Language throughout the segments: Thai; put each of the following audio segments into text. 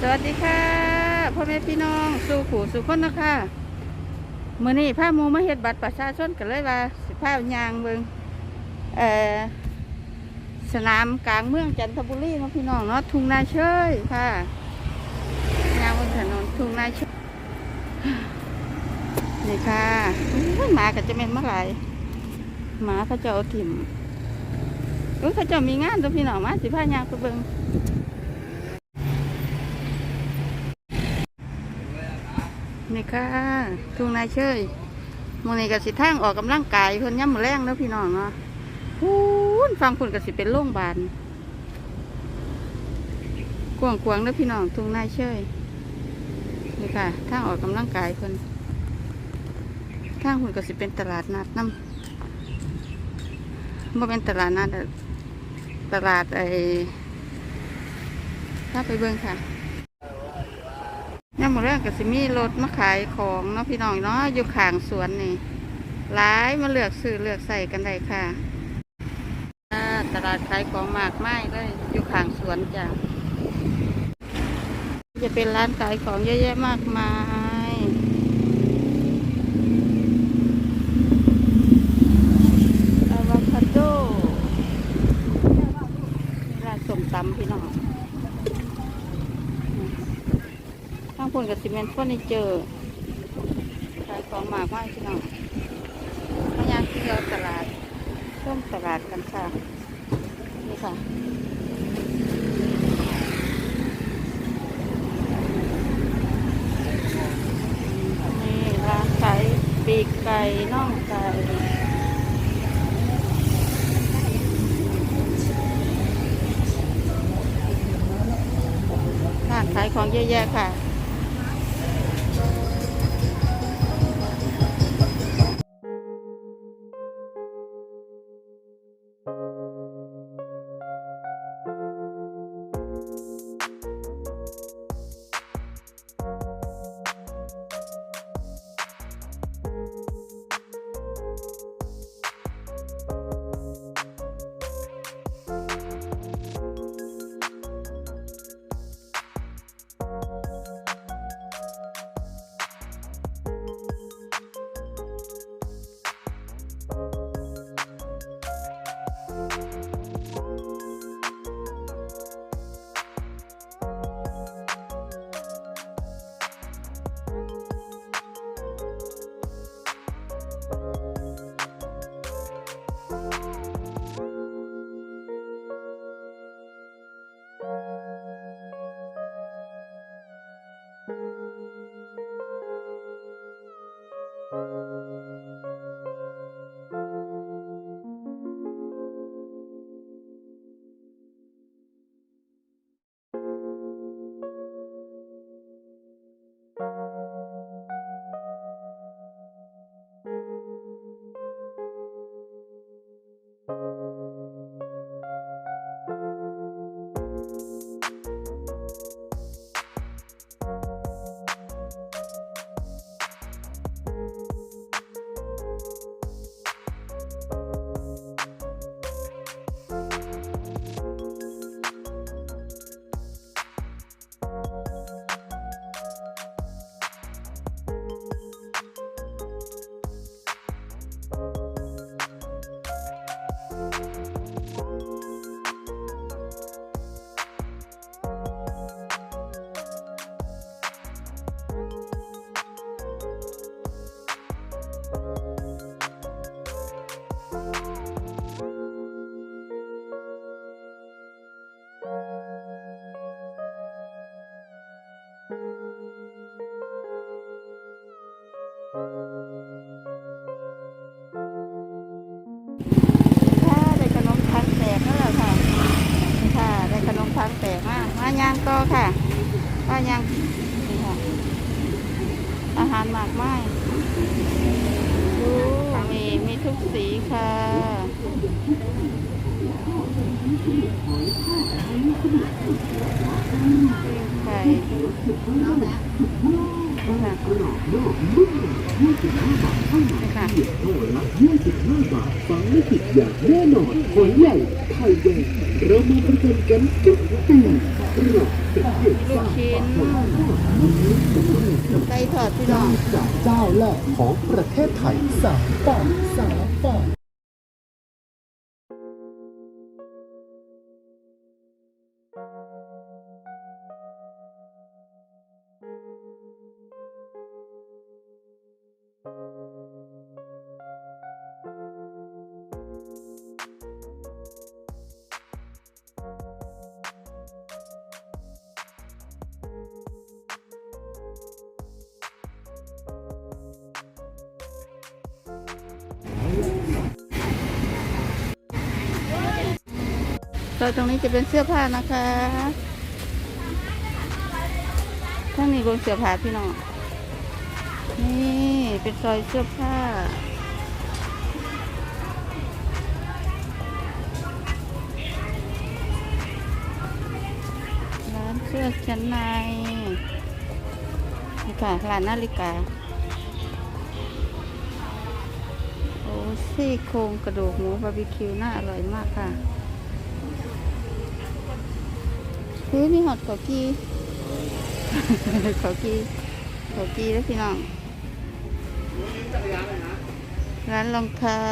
สวัสดีค่ะพ่อแม่พี่น้องสู่ขู่สู่คนนะคะมื่อนี้ผ้ามูมาเฮ็ดบัตรประชาชนกันเลยว่าสิผ้ายางเบิงเอ่อสนามกลางเมืองจันทบุรีเนาะพี่น้องเนาะทุ่งนาเชยค่ะยางบนถนนทุ่งนาเชยนี่ค่ะหมาก็จะเป็นเมื่อไหร่หมาเขาจะเอาถิ่มเขาจะมีงานตัวพี่น้องมาสิผ้ายางไปเบิง นี่ค่ะทุ่งนาเชยมือนี้ก็สิทางออกกำลังกายเพิ่นย่ำมือแรงนะพี่น้องเนาะพูนฟังคุณก็สิเป็นโรงพยาบาลกวางกวางๆนะพี่น้องทุ่งนาเชยนี่ค่ะทางออกกำลังกายเพิ่นทางคุณก็สิเป็นตลาดนัดน้ำบ่เป็นตลาดนัดตลาดไอ้ถ้าไปเบิ่งค่ะ ย่ามมื้อแรกก็สิมีรถมาขายของเนาะพี่น้องเนาะอยู่ข้างสวนนี่หลายมาเลือกซื้อเลือกใส่กันได้ค่ะตลาดขายของมากมายเลยอยู่ข้างสวนจ้ะจะเป็นร้านขายของเยอะแยะมากมายอะโวคาโดนี่ร้านส้มตำพี่น้อง นกับซีเมนต์เฟอร์นิเจอร์ขายของหมากมากพี่น้องพยายามที่เราตลาดช่วงตลาดกันค่ะ นี่ค่ะนี่ร้านขายปีกไก่น่องไก่ร้านขายของเยอะแยะค่ะค่ะ นี่ค่ะ อาหารมากมายดูมีมีทุกสีค่ะไข่ ค่ะนี่ค่ะนี่ค่ะละ25 บาทฟังไม่ผิดอย่างแน่นอนหอยใหญ่ไข่แดงเรามาประกันกันทุกปีเราเป็นเกียรติลูกชิ้นไก่ทอดพี่น้อง จากเจ้าแรกของประเทศไทยสามปอนสามปอน ซอยตรงนี้จะเป็นเสื้อผ้านะคะข้างนี้รวมเสื้อผ้าพี่น้อง นี่เป็นซอยเสื้อผ้า ร้านเสื้อชั้นในนี่ค่ะร้านนาฬิกา โอ้ซี่โครงกระดูกหมูบาร์บีคิวน่าอร่อยมากค่ะ คือมีหอดขอกี้ขอกี้ขอกี้แล้วพี่น้องร้านรองเท้า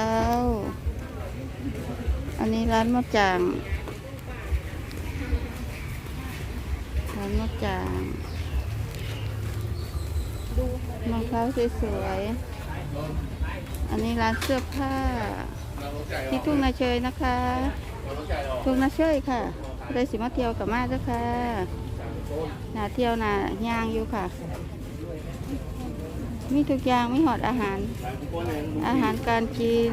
อันนี้ร้านมะจาง ร้านมะจางรองเท้าสวยๆ อันนี้ร้านเสื้อผ้าที่ทุ่งนาเชยนะคะ ทุ่งนาเชยค่ะ ได้สิมาเที่ยวกับมาเจ้าค่ะนาเที่ยวนาย่างอยู่ค่ะ มีทุกอย่างมีหอดอาหาร อาหารการกิน